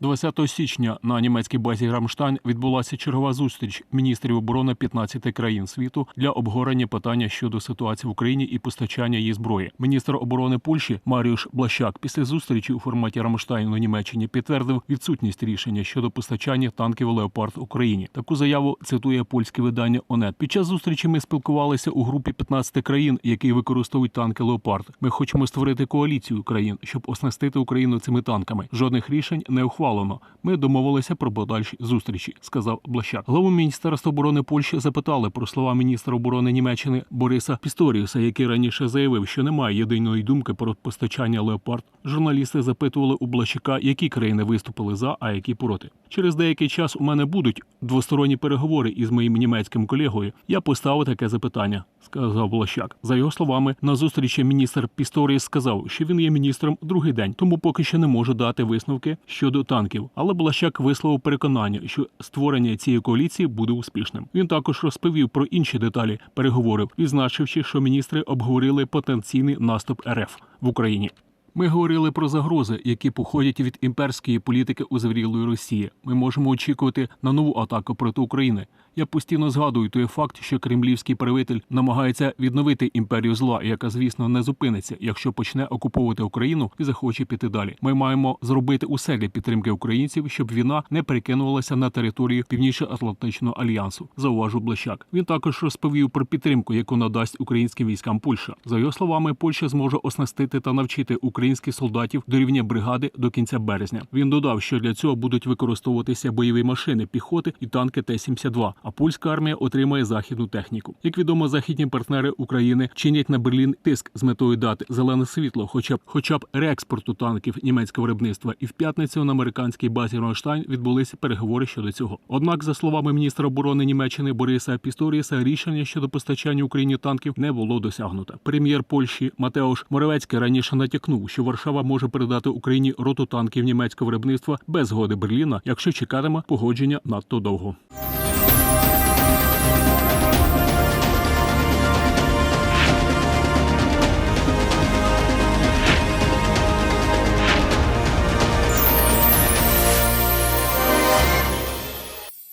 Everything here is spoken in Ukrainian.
20 січня на німецькій базі Рамштайн відбулася чергова зустріч міністрів оборони 15 країн світу для обговорення питання щодо ситуації в Україні і постачання її зброї. Міністр оборони Польщі Маріуш Блащак після зустрічі у форматі Рамштайн у Німеччині підтвердив відсутність рішення щодо постачання танків Леопард Україні. Таку заяву цитує польське видання ОНЕТ. Під час зустрічі ми спілкувалися у групі 15 країн, які використовують танки Леопард. Ми хочемо створити коаліцію країн, щоб оснастити Україну цими танками. Жодних рішень не ухвалено. Ми домовилися про подальші зустрічі, сказав Блащак. Главу міністерства оборони Польщі запитали про слова міністра оборони Німеччини Бориса Пісторіуса, який раніше заявив, що немає єдиної думки про постачання леопард. Журналісти запитували у Блащака, які країни виступили за, а які проти. Через деякий час у мене будуть двосторонні переговори із моїм німецьким колегою. Я поставив таке запитання, сказав Блащак. За його словами, на зустрічі міністр Пісторіс сказав, що він є міністром другий день, тому поки що не може дати висновки щодо танків. Але Блащак висловив переконання, що створення цієї коаліції буде успішним. Він також розповів про інші деталі переговорів, відзначивши, що міністри обговорили потенційний наступ РФ в Україні. Ми говорили про загрози, які походять від імперської політики узаврілої Росії. Ми можемо очікувати на нову атаку проти України. Я постійно згадую той факт, що кремлівський правитель намагається відновити імперію зла, яка, звісно, не зупиниться, якщо почне окуповувати Україну і захоче піти далі. Ми маємо зробити усе для підтримки українців, щоб війна не перекинулася на територію Північно-Атлантичного альянсу. Зауважив Блащак. Він також розповів про підтримку, яку надасть українським військам Польща. За його словами, Польща зможе оснастити та навчити українських солдатів до рівня бригади до кінця березня. Він додав, що для цього будуть використовуватися бойові машини піхоти і танки Т-72, а польська армія отримає західну техніку. Як відомо, західні партнери України чинять на Берлін тиск з метою дати зелене світло, хоча б хоча б реекспорту танків німецького виробництва. І в п'ятницю на американській базі Ронштайн відбулися переговори щодо цього. Однак, за словами міністра оборони Німеччини Бориса Пісторіса, рішення щодо постачання Україні танків не було досягнуто. Прем'єр Польщі Матеуш Моровецький раніше натякнув, що Варшава може передати Україні роту танків німецького виробництва без згоди Берліна, якщо чекатиме погодження надто довго.